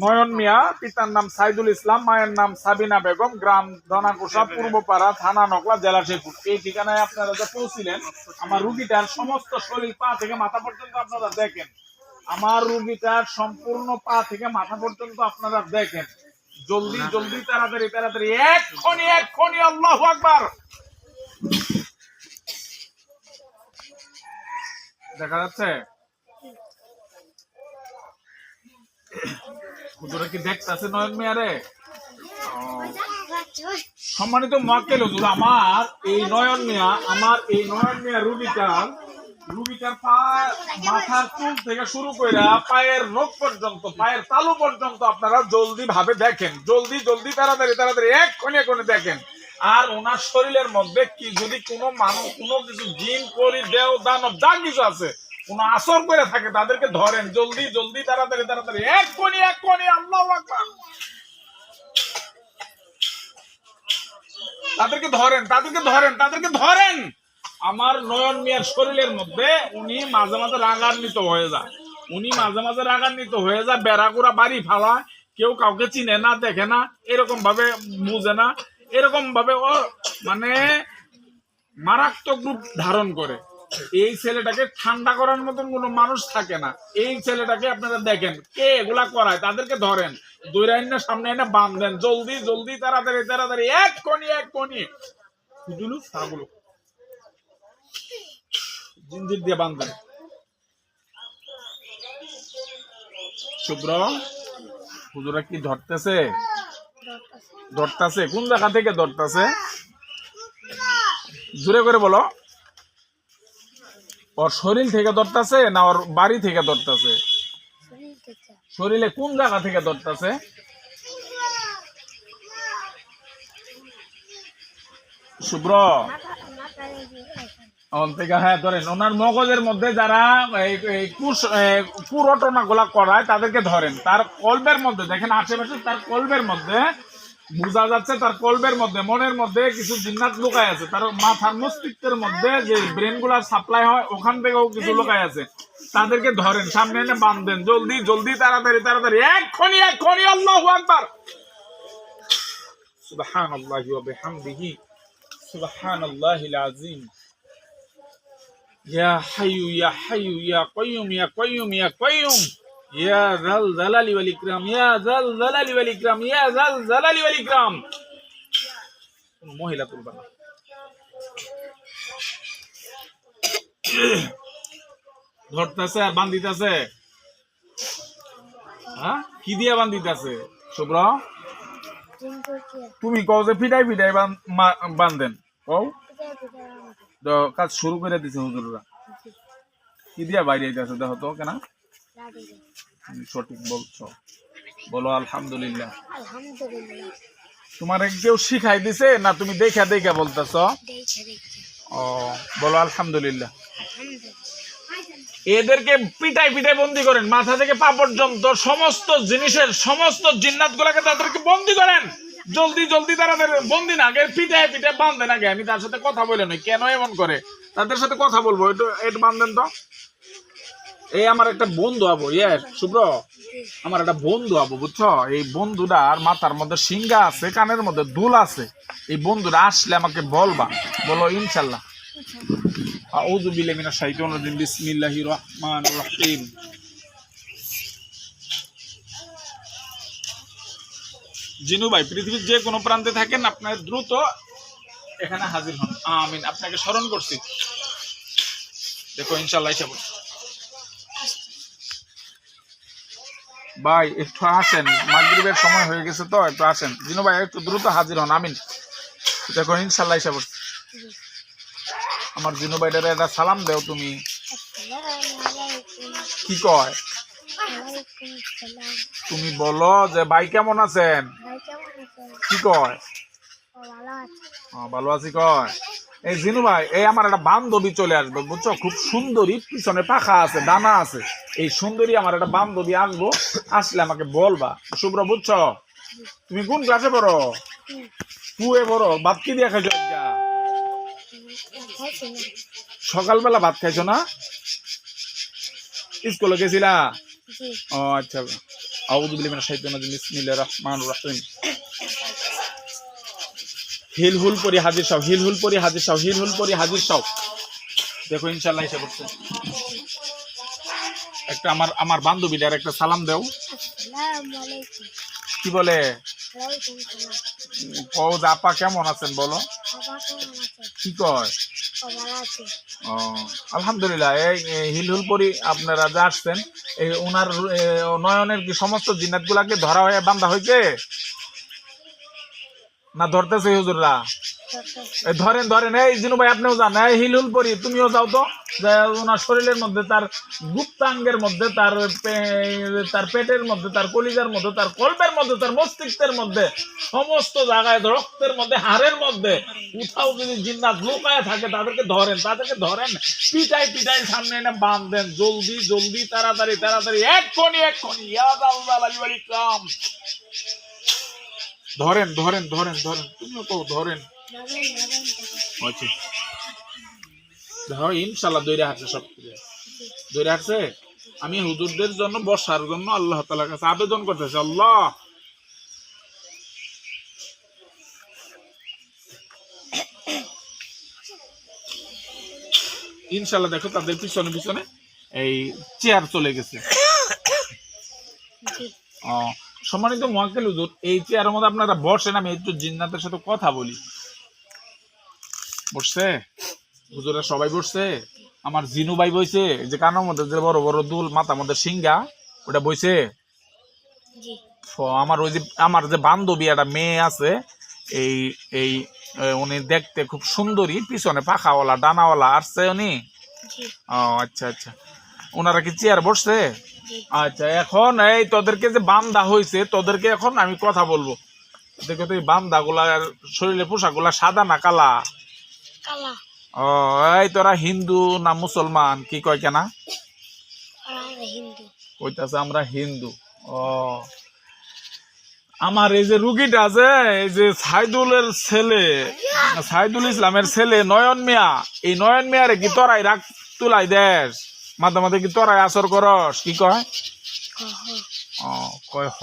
নয়ন মিয়া, পিতার নাম সাইদুল ইসলাম, মায়ের নাম সাবিনা বেগম, গ্রাম ধনাকুষা পূর্বপাড়া, থানা নকলা, জেলা শেরপুর। এই ঠিকানায় আপনারা যে পৌঁছিলেন, আমার রুগীটার সমস্ত শরীর পা থেকে মাথা পর্যন্ত আপনারা দেখেন। আমার রুগীটার সম্পূর্ণ পা থেকে মাথা পর্যন্ত আপনারা দেখেন। জলদি জলদি, তাড়াতাড়ি তাড়াতাড়ি। এক্ষুনি এক্ষুনি, আল্লাহু আকবার। দেখা যাচ্ছে? হুজুরে কি দেখতাছে নয়ন মেয়ারে? সম্মানিত মক্কেল হুজুর, আমার এই নয়ন মিয়া, আমার এই নয়ন মিয়া রুগীটার রুগীটার পা মাথার চুল থেকে শুরু করে পায়ের নখ পর্যন্ত, পায়ের তালু পর্যন্ত আপনারা জলদি ভাবে দেখেন। জলদি জলদি, তাড়াতাড়ি তাড়াতাড়ি এক্ষণে এক্ষণে দেখেন। আর ওনার শরীরের মধ্যে কি যদি কোনো মানুষ কোনো কিছু জিন করি দেও দানব, যা কিছু আছে কোন আসর করে থাকে, তাদেরকে ধরেন, জলদি জলদি, তাড়াতাড়ি তাড়াতাড়ি। এক কোনি এক এক্ষণি আল্লাহ তাদেরকে ধরেন তাদেরকে ধরেন তাদেরকে ধরেন। আমার নয়ন মিয়ার শরীরের মধ্যে উনি মাঝে মাঝে রাগান্বিত হয়ে যায়। উনি মাঝে মাঝে রাগান্বিত হয়ে যায় বেড়াকুড়া বাড়ি ফালা কেউ কাউকে চিনে না, দেখে না এরকম ভাবে বুঝে না এরকম ভাবে ও মানে মারাত্মক রূপ ধারণ করে। এই ছেলেটাকে ঠান্ডা করার মতন কোনো মানুষ থাকে না। এই ছেলেটাকে আপনারা দেখেন কে এগুলা করায়? তাদেরকে ধরেন দুই লাইনের সামনে এনে বাঁধেন জলদি জলদি তাড়াতাড়ি তাড়াতাড়ি এক কোনি এক কোনি ছাগুলো। জিঞ্জির দিয়ে শুভ্র হুজুরা কি ধরতেছে। ধরতেছে? কোন জায়গা থেকে ধরতেছে? জোরে করে বলো। ওর শরীর থেকে ধরতেছে না ওর বাড়ি থেকে ধরতেছে? শরীরে কোন জায়গা থেকে ধরতেছে? শুভ্র। থেকে হ্যাঁ ধরেন। ওনার মগজের মধ্যে যারা কুরটনা গুলা করায় তাদেরকে ধরেন। তার কল্পের মধ্যে দেখেন আশেপাশে তার কল্পের মধ্যে বোঝা যাচ্ছে তার কলবের মধ্যে, মনের মধ্যে কিছু জিন্নাত লুকায় আছে। তার মাথার মস্তিষ্কের মধ্যে যে ব্রেনগুলার সাপ্লাই হয়, ওখান থেকেও কিছু লুকায় আছে। তাদেরকে ধরেন, সামনে এনে বাঁধেন, জলদি জলদি, তাড়াতাড়ি তাড়াতাড়ি এক্ষণি এক্ষণি আল্লাহ আকবার। সুবহান আল্লাহ বিহামদিহি। সুবহান আজিম ইয়া হাইয়ু ইয়া হাইয়ু, ইয়া ইয়া ইয়া কয়ুম ইয়া জাল জালালি ওয়াল ইয়া জাল জালালি ওয়াল ইয়া জাল জালালি ওয়াল ইকরাম। মহিলা তুলবা না। ধরতেছে আর বান্ধিতেছে হ্যাঁ? কি দিয়ে বান্ধিতেছে? শুভ্র? তুমি কও যে ফিটাই ফিটাই বান্ধেন। কও? কাজ শুরু করে দিছে হুজুররা। কি দিয়া বাইরে আইতেছে দেখো তো, কেনা? তুমি সঠিক বলছো। বলো আলহামদুলিল্লাহ। আলহামদুলিল্লাহ। তোমার কেউ শিখাই দিছে না তুমি দেখা দেখা বলতেছ? ও বলো আলহামদুলিল্লাহ। এদেরকে পিটাই পিটাই বন্দি করেন। মাথা থেকে পা পর্যন্ত সমস্ত জিনিসের সমস্ত জিন্নাত গুলাকে তাদেরকে বন্দি করেন। জলদি জলদি তাড়াতাড়ি বন্দি না আগে পিটাই পিটাই বান্ধেন আগে। আমি তার সাথে কথা বলে নই। কেন এমন করে? তাদের সাথে কথা বলব। একটু একটু বান্ধেন তো। এই আমার একটা বন্ধু আবো ইয়ে শুভ্র। আমার একটা বন্ধু আবো, বুঝছ? এই বন্ধুটার মাথার মধ্যে সিঙ্গা আছে, কানের মধ্যে দুল আছে। এই বন্ধুরা আসলে আমাকে বলবা, বলো ইনশাল্লাহ। জিনু ভাই, পৃথিবীর যে কোনো প্রান্তে থাকেন আপনার দ্রুত এখানে হাজির হন। আমিন, আপনাকে স্মরণ করছি। দেখো, ইনশাল্লাহ ভাই একটু আসেন। মাগরিবের সময় হয়ে গেছে তো একটু আসেন। জিনু ভাই একটু দ্রুত হাজির হন আমিন। দেখো ইনশাল্লাহ পড়ছে। আমার জিনু ভাইটারে একটা সালাম দেও তুমি। কি কয়? তুমি বলো যে ভাই কেমন আছেন? কি কয়? ভালো আছি কয়? এই জিনু ভাই এই আমার একটা বান্ধবী চলে আসবে বুঝছ? খুব সুন্দরী পিছনে পাখা আছে ডানা আছে। এই সুন্দরী আমার একটা বান্ধবী আসব আসলে আমাকে বলবা। শুভ্র বুঝছ? তুমি কোন ক্লাসে পড়ো? কুয়ে পড়ো। ভাত কি দিয়ে খাইছো সকালবেলা ভাত খাইছো না? স্কুলে গেছিলা? ও আচ্ছা। আউযু বিল্লাহি মিনাশ শাইতানির রাজিম। বিসমিল্লাহির রহমানির রহিম। হিল হুল পরি হাজির সাও হিল হুল পরি হাজির সাও হিল হুল পরি হাজির সাও দেখো, ইনশাআল্লাহ এসে পড়ছে। একটা আমার আমার বান্ধবীটার একটা সালাম দেও। কি বলে? ওয়ালাইকুম ও আপা কেমন আছেন বলো? কি কয়? ও, আলহামদুলিল্লাহ, এই এই হিলহুল পরি আপনারা যা আসছেন, এই ওনার নয়নের কি সমস্ত জিনাত গুলাকে ধরা হয়ে বান্ধা হয়েছে না ধরতেছে হুজুররা? ধরেন ধরেন, এই জিনু ভাই আপনিও যান, এই হিলহুল পরি, তুমিও যাও তো। ওনার শরীরের মধ্যে তার গুপ্তাঙ্গের মধ্যে, তার তার পেটের মধ্যে, তার কলিজার মধ্যে, তার কল্পের মধ্যে, তার মস্তিষ্কের মধ্যে, সমস্ত জায়গায় রক্তের মধ্যে, হাড়ের মধ্যে, কোথাও যদি জিন্নাত লুকায় থাকে, তাদেরকে ধরেন তাদেরকে ধরেন পিটাই পিটাই সামনে এনে বাঁধেন, জলদি জলদি, তাড়াতাড়ি তাড়াতাড়ি এক্ষণি এক্ষণি কাম ধরেন ধরেন ধরেন ধরেন। তুমিও তো ধরেন। আচ্ছা। দেখো ইনশাল্লাহ দৈরে হাঁটছে সব কিছু দৈরে হাঁটছে আমি হুজুরদের জন্য বর্ষার জন্য আল্লাহ তালার কাছে আবেদন করতেছি। আল্লাহ! ইনশাল্লাহ দেখো তাদের পিছনে পিছনে এই চেয়ার চলে গেছে। ও, সম্মানিত মোয়াক্কেল হুজুর এই চেয়ারের মধ্যে আপনারা বসেন আমি একটু জিন্নাতের সাথে কথা বলি। বসছে? হুজুরা সবাই বসছে? আমার জিনু ভাই বইছে যে কানের মধ্যে যে বড় বড় দুল মাথার মধ্যে সিঙ্গা ওটা বইছে? আমার ওই যে আমার যে বান্ধবী একটা মেয়ে আছে এই এই উনি দেখতে খুব সুন্দরী পিছনে পাখাওয়ালা ডানাওয়ালা আসছে উনি? ও আচ্ছা আচ্ছা। ওনারা কি চেয়ার বসছে? আচ্ছা এখন এই তোদেরকে যে বান্দা হয়েছে তোদেরকে এখন আমি কথা বলব। দেখো তো এই বান্দা গুলা শরীরে পোশাকগুলা সাদা না কালা? কালা। ও এই তোরা হিন্দু না মুসলমান? কি কয় কেনা? কইতাছে আমরা হিন্দু। ও আমার এই যে রুগীটা আছে এই যে সাইদুলের ছেলে সাইদুল ইসলামের ছেলে নয়ন মিয়া এই নয়ন মিয়ারে কি তোরাই রাখ তুলাই দেশ মাঝে মাঝে কি তোরাই আসর করস? কি কয়? ও কয় হ।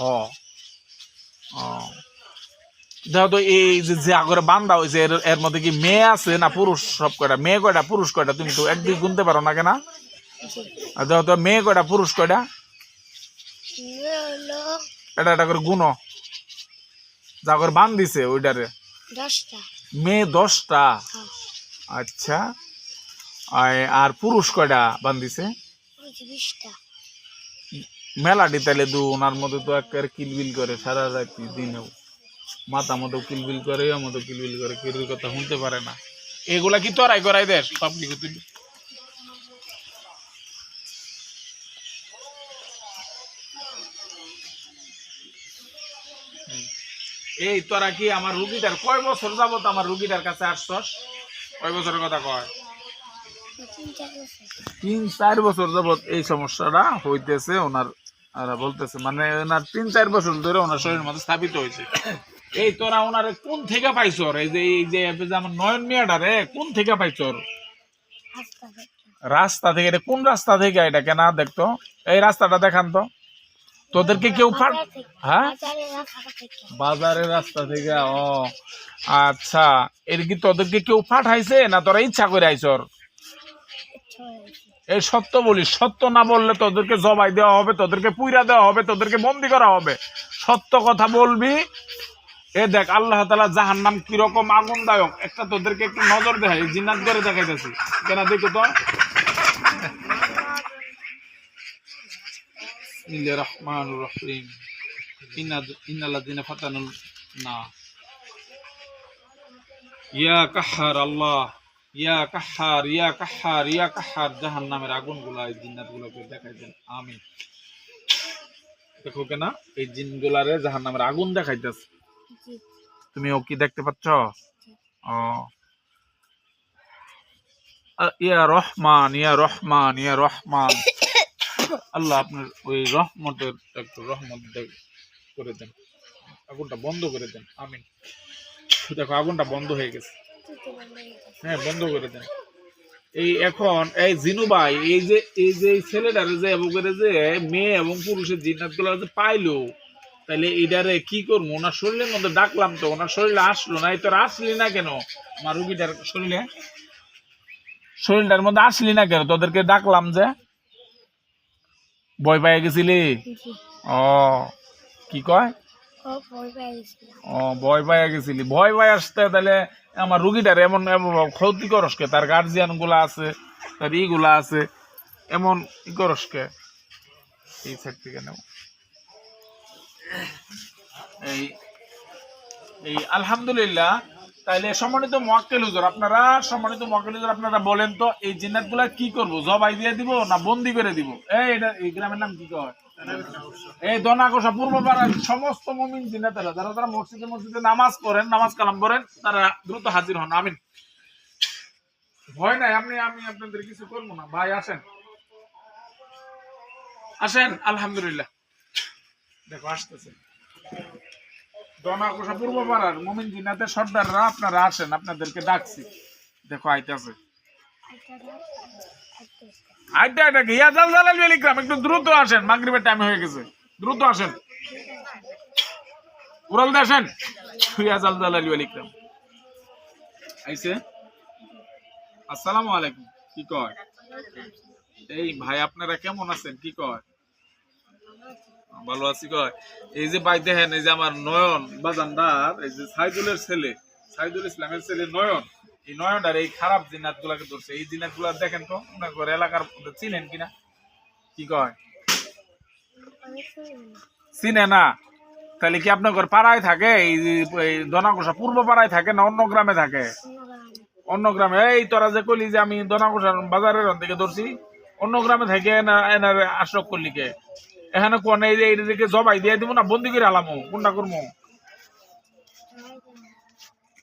দেখো তো এই যে যে আগরে বান্দা হয়েছে এর এর মধ্যে কি মেয়ে আছে না পুরুষ সব কয়টা? মেয়ে কয়টা? পুরুষ কয়টা? তুমি তো একদিন গুনতে পারো না কেনা? দেখো তো মেয়ে কয়টা? পুরুষ কয়টা? এটা এটা করে গুনো। যা করে বান দিছে ওইটারে মেয়ে দশটা? হ্যাঁ। আচ্ছা। আর পুরুষ কয়টা বান্ধিছে? মেলাটি তাহলে দু ওনার মধ্যে তো একেবারে কিলবিল করে সারা রাতি দিনেও। মাথা মতো কিলবিল করে এ মতো কিলবিল করে কেউ কথা শুনতে পারে না। এগুলা কি তোরাই করাই দেশ? সব কিছু তুই। এই তোরা কি আমার রুগীটার কয় বছর যাবত আমার রুগীটার কাছে আসছস? কয় বছরের কথা কয়? তিন চার বছর যাবত এই সমস্যাটা হইতেছে ওনার বলতেছে মানে ওনার তিন চার বছর ধরে ওনার শরীরের মধ্যে স্থাপিত হয়েছে। এই তোরা ওনার কোন থেকে পাইছর এই যে এই যে আমার নয়ন মিয়াটা রে, কোন থেকে দেখতে রাস্তা থেকে, এটা কোন রাস্তা থেকে এটা কেনা দেখতো? এই রাস্তাটা দেখান তো। তোদেরকে কেউ ফাট হ্যাঁ? বাজারের রাস্তা থেকে, ও আচ্ছা। এর কি তোদেরকে কেউ পাঠাইছে না তোরা ইচ্ছা করে আইছর এই সত্য বলি সত্য না বললে তোদেরকে জবাই দেওয়া হবে, তোদেরকে পুইরা দেওয়া হবে, তোদেরকে বন্দি করা হবে। সত্য কথা বলবি, এ দেখ, আল্লাহ তালা জাহান নাম কীরকম আগুনদায়ক, একটা তোদেরকে একটু নজর দেখাই জিনাত করে দেখাইতেছি। কেন দেখো তো। না। ইয়া কাহার আল্লাহ ইয়া কাহার ইয়া কাহার ইয়া কাহার জাহান নামের আগুনগুলা এই জিন্নাত গুলোকে দেখাই দেন আমি দেখো কেনা এই জিন গুলারে জাহান নামের আগুন দেখাইতেছে। তুমি ও কি দেখতে পাচ্ছ? ও। ইয়া রহমান ইয়া রহমান ইয়া রহমান। আল্লাহ আপনার ওই রহমতের একটু রহমত করে দেন। আগুনটা বন্ধ করে দেন। আমিন। দেখো আগুনটা বন্ধ হয়ে গেছে। হয়ে বন্ধ করে দেন। এই এখন এই জিনু ভাই এই যে এই যে ছেলেটার যে এবং করে যে মেয়ে এবং পুরুষের জিন্নাতগুলো যে পাইলো তাহলে এটারে কি করব? ওনার শরীরের মধ্যে ডাকলাম তো ওনার শরীরে আসলো না এই তোর আসলি না কেন? আমার রুগীটার শরীরে? শরীরটার মধ্যে আসলি না কেন? তোদেরকে ডাকলাম যে। ভয় পাই গেছিলি? ও কি কয়? ভয় পাইয়া আসতে তাহলে আমার রুগীটার এমন এমন ক্ষতি করসকে তার গার্জিয়ানগুলা আছে, তার ইগুলা আছে, এমন ই করসকে এই এই, আলহামদুলিল্লাহ তাইলে সম্মানিত মোয়াক্কেল হুজুর, আপনারা সম্মানিত মোয়াক্কেল হুজুর, আপনারা বলেন তো, এই জিন্নাতগুলা কি করব? জবাই দিয়ে দিব না বন্দি করে দিব? এই এটা, এই গ্রামের নাম কি কয়? এই দনাকষা পূর্ব পাড়ার সমস্ত মমিন জিন্নাতেরা, যারা যারা মসজিদে মসজিদে নামাজ পড়েন, নামাজ কালাম করেন, তারা দ্রুত হাজির হন। আমিন। ভয় নাই আপনি আমি আপনাদের কিছু করব না। ভাই, আসেন। আসেন, আলহামদুলিল্লাহ। দেখো, আসতেছে। দনাকষা পূর্ব পাড়ার মমিন জিন্নাতের সর্দাররা আপনারা আসেন, আপনাদেরকে ডাকছি। দেখো আইতাছে আইটা আইটা জালাল ওয়ালিক্রাম একটু দ্রুত আসেন, মাগরিবের টাইম হয়ে গেছে। দ্রুত আসেন। উড়াল আসেন। ইয়াজাল জালাল ওয়ালিক্রাম আইছে? আসসালামু আলাইকুম। কি কয়? এই ভাই, আপনারা কেমন আছেন? কি কয়? ভালো আছি কয়? এই যে ভাই দেখেন, এই যে আমার নয়ন বাজানদার, এই যে সাইদুলের ছেলে, সাইদুল ইসলামের ছেলে নয়ন। এই নয়নটার এই খারাপ জিনাত গুলাকে ধরছে। এই জিনাতগুলা দেখেন তো, মনে করে এলাকার মধ্যে চিনেন কিনা? কি কয়? চিনে না। তাহলে কি আপনার পাড়ায় থাকে? এই দনাকোষা পূর্ব পাড়ায় থাকে না অন্য গ্রামে থাকে? অন্য গ্রামে। এই তোরা যে কলি যে আমি দনাকষার বাজারের থেকে ধরছি, অন্য গ্রামে থাকে না এনার আশ্রক করলি কে? এখানে কোন এই যে এইদিকে জবাই দিয়ে দিব না, বন্দি করে আলামো কোনটা করব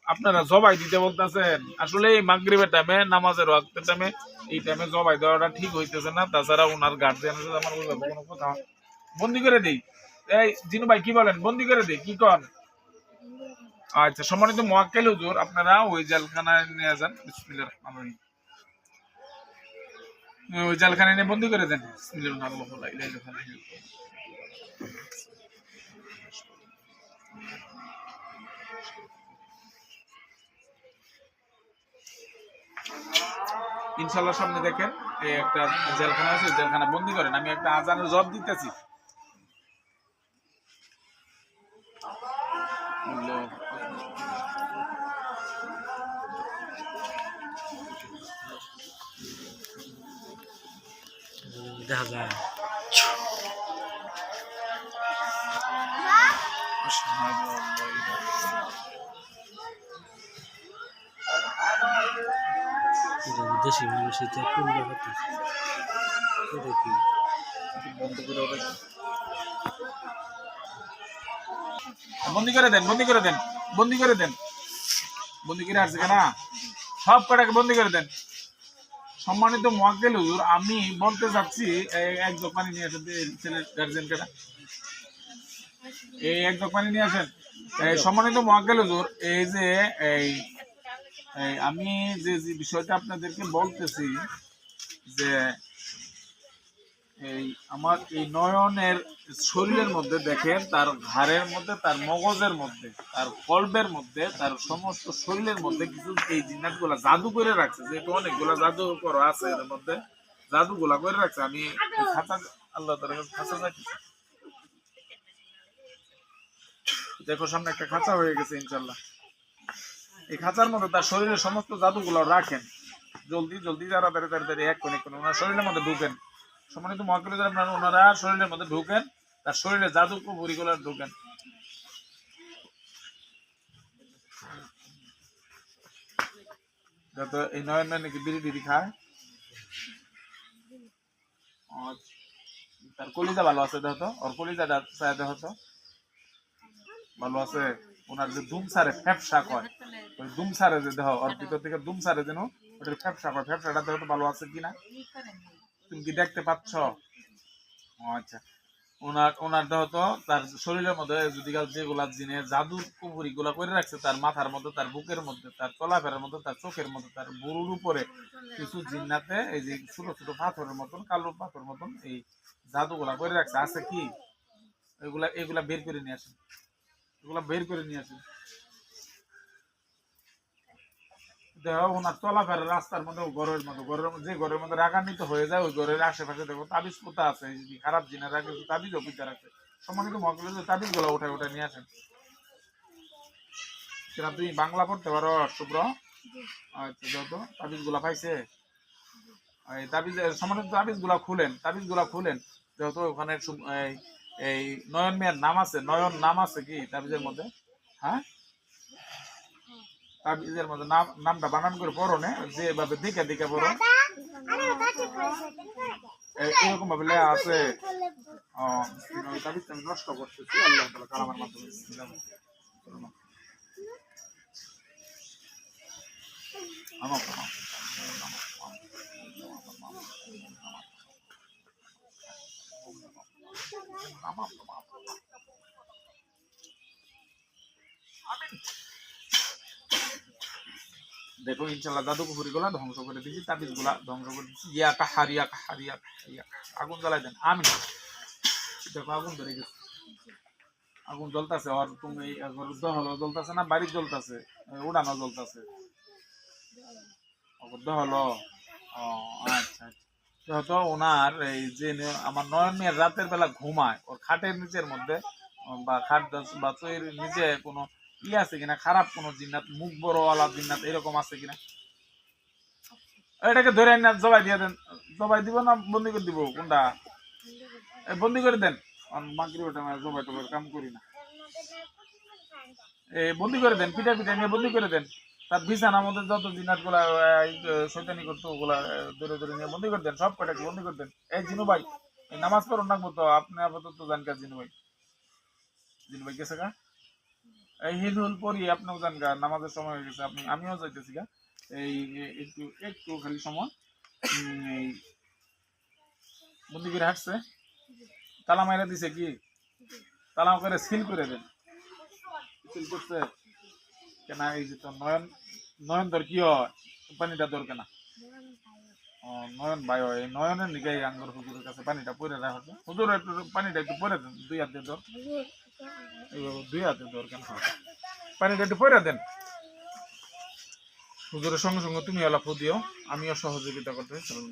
আপনারা জবাই দিতে বলতেছেন। আসলে এই মাগরিবের টাইমে নামাজের ওয়াক্তের টাইমে এই টাইমে জবাই দেওয়াটা ঠিক হইতেছে না। তাছাড়া ওনার গার্জিয়ান আমার ওইভাবে কোনো কথা বন্দি করে দেই। এই জিনু ভাই, কি বলেন? বন্দি করে দেই, কি কন? আচ্ছা সম্মানিত মোয়াক্কেল হুজুর, আপনারা ওই জেলখানায় নিয়ে যান। বিসমিল্লাহির রহমানির রহিম। ওই এনে বন্দি করে দেন। ইনশাল্লাহ সামনে দেখেন, এই একটা জেলখানা আছে, জেলখানা বন্দি করেন। আমি একটা আজানের জব দিতেছি। দেখা যায় বন্দি করে দেন, বন্দি করে দেন, বন্দি করে দেন। বন্দি করে আসছে কেনা? সব কটাকে বন্দি করে দেন। সম্মানিত মোয়াক্কেল হুজুর, আমি বলতে চাচ্ছি এক দোকানে নিয়ে আসেন ছেলের গার্জেনকে এই এক দোকানে নিয়ে আসেন। সম্মানিত মোয়াক্কেল হুজুর, এই যে, এই আমি যে বিষয়টা আপনাদেরকে বলতেছি, যে এই আমার এই নয়নের শরীরের মধ্যে দেখেন, তার ঘাড়ের মধ্যে, তার মগজের মধ্যে, তার কল্পের মধ্যে, তার সমস্ত শরীরের মধ্যে কিছু এই জিনিসগুলা জাদু করে রাখছে, যেহেতু অনেকগুলা জাদু করা আছে এর মধ্যে, জাদুগুলা করে রাখছে। আমি খাতা আল্লাহ তার কাছে খাঁচা রাখি দেখো, সামনে একটা খাঁচা হয়ে গেছে ইনশাল্লাহ এই খাঁচার মধ্যে তার শরীরের সমস্ত জাদুগুলো রাখেন। জলদি জলদি যারা তাড়াতাড়ি, এক কোণে কোণে, ওনার শরীরের মধ্যে ঢুকেন। সম্মানিত মহাকলি আপনার ওনারা শরীরের মধ্যে ঢুকেন, তার শরীরে জাদু পরিগুলো ঢুকেন। যত এই নয়ন নাকি বিড়ি খায়? তার কলিজা ভালো আছে তো, ওর কলিজাটা চায় তো। ভালো আছে? ওনার যে দুম সারে ফ্যাপসা কয়। ওই দুম সারে যে দেহ ওর ভিতর থেকে দুম সারে যেন ওটার ফ্যাপসা কয়। ফ্যাপসাটা দেখো তো ভালো আছে কিনা? তুমি কি দেখতে পাচ্ছ? আচ্ছা। ওনার ওনারটা তো তার শরীরের মধ্যে, যদি কাল যেগুলা জিনে, জাদুর কুপুরি গুলা করে রাখছে, তার মাথার মধ্যে, তার বুকের মধ্যে, তার চলাফেরার মধ্যে, তার চোখের মধ্যে, তার বুড়ুর উপরে কিছু জিন্নাতে, এই যে ছোট ছোট পাথরের মতন, কালো পাথর মতন এই জাদুগুলা করে রাখছে। আছে কি? এগুলা এগুলা বের করে নিয়ে আসেন। এগুলা বের করে নিয়ে আসেন। দেখো ওনার চলাফেরা রাস্তার মধ্যে ঘরের মধ্যে ঘরের মধ্যে যে ঘরের মধ্যে রাগান্বিত হয়ে যায় ওই ঘরের আশেপাশে দেখো তাবিজ পোতা আছে খারাপ জিনের আগে তাবিজ অপিতা রাখছে সম্মানিত যে তাবিজগুলো উঠে উঠে নিয়ে আসেন। সেটা তুমি বাংলা পড়তে পারো শুভ্র? আচ্ছা যত তাবিজগুলা পাইছে? এই তাবিজ সম্মানিত তাবিজগুলা খুলেন। তাবিজগুলা খুলেন যেহেতু ওখানে এই নয়ন মেয়ের নাম আছে নয়ন নাম আছে কি তাবিজের মধ্যে? হ্যাঁ? তাবিজের মধ্যে নাম নামটা বানান করে পড়ো না যেভাবে দিকে দিকে পড়ো এরকম ভাবে লেখা আছে তাবিজটা আমি নষ্ট করতেছি আল্লাহ কালামের মাধ্যমে আমার দেখো ইনশাল্লাহ দাদু পুকুরি গুলা ধ্বংস করে দিচ্ছি তাবিজগুলা ধ্বংস করে দিচ্ছি ইয়া কাহার ইয়া কাহার ইয়া আগুন জ্বালাই দেন। আমি দেখো, আগুন ধরে গেছে। আগুন জ্বলতেছে, আর তুমি একবার দহলো জ্বলতেছে না, বাড়ি জ্বলতেছে উড়ানো জ্বলতেছে। দহলো ও আচ্ছা আচ্ছা। যেহেতু ওনার এই যে আমার নয়ন মেয়ের রাতের বেলা ঘুমায়, ওর খাটের নিচের মধ্যে, বা খাট বা চইয়ের নিচে কোনো ই আছে কিনা? খারাপ কোনো জিন্নাত? মুখ বড়ওয়ালা জিন্নাত এরকম আছে কিনা? এটাকে ধরে না জবাই দিয়ে দেন। জবাই দিব না, বন্দি করে দিব? কোনটা? বন্দি করে দেন। মাগরি ওটা জবাই কাম করি না। এ, বন্দি করে দেন, পিঠা পিঠা নিয়ে বন্দি করে দেন। তার বিছানার মধ্যে যত জিনাতগুলা শৈতানি করতো, ওগুলা ধরে ধরে নিয়ে বন্দি করে দেন। সব কটাকে বন্দি করে দেন? এই জিনু ভাই নামাজ পড়ুন না তো আপনি আপাতত জানকার জিনু ভাই। জিনু ভাই গেছে এই হিলহুল পরি, আপনিও জান গা, নামাজের সময় হয়ে গেছে, আপনি, আমিও যাইতেছি গা। এই একটু একটু খালি সময়। এই বন্দি হাঁটছে। তালা মাইরা দিছে কি? তালা করে সিল করে দেন। সিল করছে। কেন, এই যে তো নয়ন নয়ন তোর কি পানিটা তোর কেনা? নয়ন ভাই হয় নয়নের নিকে এই আঙ্গুর হুজুরের কাছে পানিটা পরে রাখা। হুজুর, একটু পানিটা একটু পরে দেন, দুই হাতে ধর। এইভাবে দুই হাতে ধর কেন পানিটা একটু পরে দেন। সঙ্গে সঙ্গে তুমি আলাপ দিও, আমিও সহযোগিতা করতে চলুন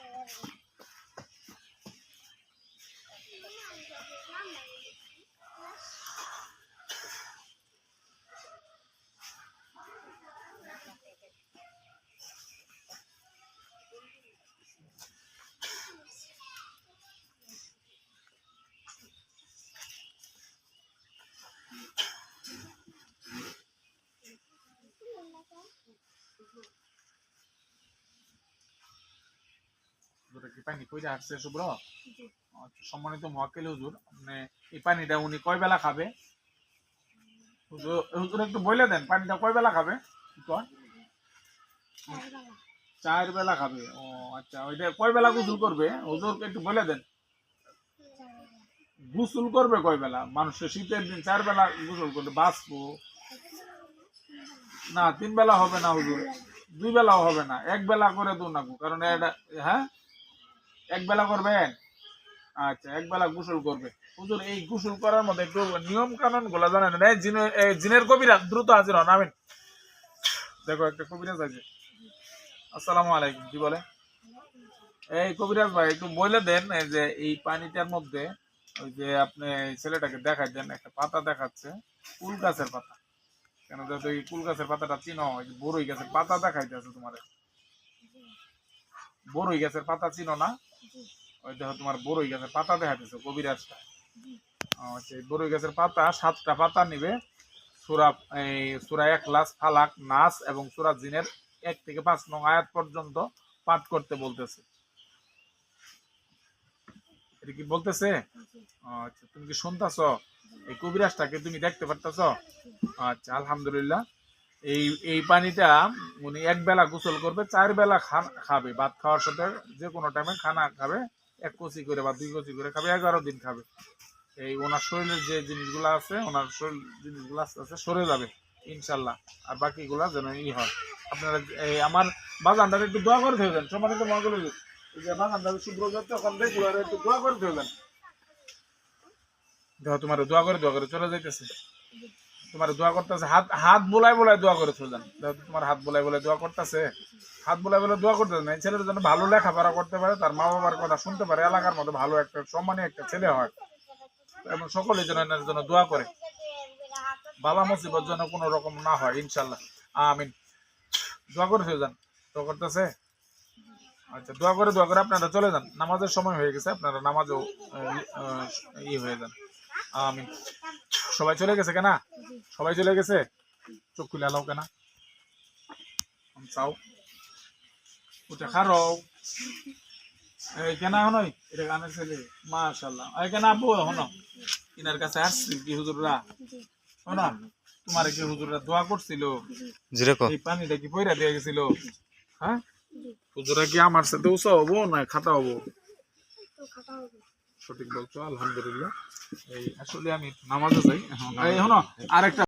কি পানি কইরা আসছে শুভ্র আচ্ছা, সম্মানিত মহাকেল হুজুর আপনি এই পানিটা উনি কয় বেলা খাবে? হুজুর হুজুর একটু বলে দেন পানিটা কয় বেলা খাবে? চার বেলা খাবে ও আচ্ছা ওইটা কয় বেলা গোসল করবে? হুজুরকে একটু বলে দেন। গোসল করবে কয় বেলা? মানুষের শীতের দিন চার বেলা গোসল করবে বাঁচবো। না তিন বেলা হবে না হুজুর দুই বেলাও হবে না এক বেলা করে দু না কারণ এটা হ্যাঁ? এক বেলা করবেন? আচ্ছা এক বেলা গোসল করবে। হুজুর, এই গোসল করার মধ্যে একটু নিয়ম কানুনগুলা জানেন? না জিনের কবিরা দ্রুত হাজির হন, আমিন। দেখো, একটা কবিরাজ আছে। আসসালামু আলাইকুম, কি বলে? এই কবিরাজ ভাই, একটু বলে দেন যে এই পানিটার মধ্যে ওই যে আপনি ছেলেটাকে দেখাই দেন, একটা পাতা দেখাচ্ছে, কুল গাছের পাতা। কেন যাতে এই কুল গাছের পাতাটা চিনো? ওই যে বড়ই গাছের পাতা দেখাইতেছে তোমার। বড়ই গাছের পাতা চিনো না? ওই দেখো তোমার বড়ই গাছের পাতা দেখাইতেছে কবিরাজটা। সেই বড়ই গাছের পাতা সাতটা পাতা নিবে। সুরা এই সুরা এক লাস ফালাক নাস এবং সুরা জিনের এক থেকে পাঁচ নং আয়াত পর্যন্ত পাঠ করতে বলতেছে। এটা কি বলতেছে? আচ্ছা তুমি কি শুনতাছ? এই কবিরাজটাকে তুমি দেখতে পারতাছ? আচ্ছা আলহামদুলিল্লাহ। এই এই পানিটা উনি এক বেলা গোসল করবে, চার বেলা খাবে, ভাত খাওয়ার সাথে যে কোনো টাইমে খানা খাবে, এক কচি করে বা দুই কচি করে খাবে, এগারো দিন খাবে। এই ওনার শরীরের যে জিনিসগুলো আছে, ওনার শরীর জিনিসগুলো আস্তে আস্তে সরে যাবে, ইনশাল্লাহ। আর বাকিগুলা যেন ই হয়। আপনারা এই আমার বাগানটাকে একটু দোয়া করে থাকবেন সম্মানিত মহাগুলো যে বাগানটা শুভ্র যাচ্ছে ওখান থেকে একটু দোয়া করে থাকবেন দেখো তোমার দোয়া করে দোয়া করে, চলে যাইতেছে। তোমার দোয়া করতেছে, হাত হাত বোলাই বোলাই দোয়া করে চলেন তোমার হাত বোলাই বোলাই দোয়া করতেছে, হাত বোলাই বোলাই দোয়া করতেছে না এই ছেলের জন্য ভালো লেখাপড়া করতে পারে, তার মা বাবার কথা শুনতে পারে, এলাকার মতো ভালো একটা, সম্মানী একটা ছেলে হয়। এবং সকলের জন্য এনার জন্য দোয়া করে। বালা মুসিবত যেন কোনো রকম না হয়, ইনশাল্লাহ। আমিন। দোয়া করে চলে যান। দোয়া করতেছে? আচ্ছা দোয়া করে দোয়া করে আপনারা চলে যান। নামাজের সময় হয়ে গেছে, আপনারা নামাজও ই হয়ে যান। আমিন। সবাই চলে গেছে কেনা? সবাই চলে গেছে? চোখ খুলে আলাও কেনা। চাও। ওটা খারো। এই কেনা হনই এটা গানের ছেলে। মাশাল্লাহ এই কেনা আব্বু হনো ইনার কাছে আসছি কি হুজুররা? শোনা তোমার কি হুজুররা দোয়া করছিল? এই পানিটা কি পয়রা দিয়ে গেছিল? হ্যাঁ? হুজুরা কি আমার সাথে উৎসাহ হব না খাতা হব? তো খাতা হবে। সঠিক বলছো আলহামদুলিল্লাহ। এই আসলে আমি নামাজে যাই। এখন আরেকটা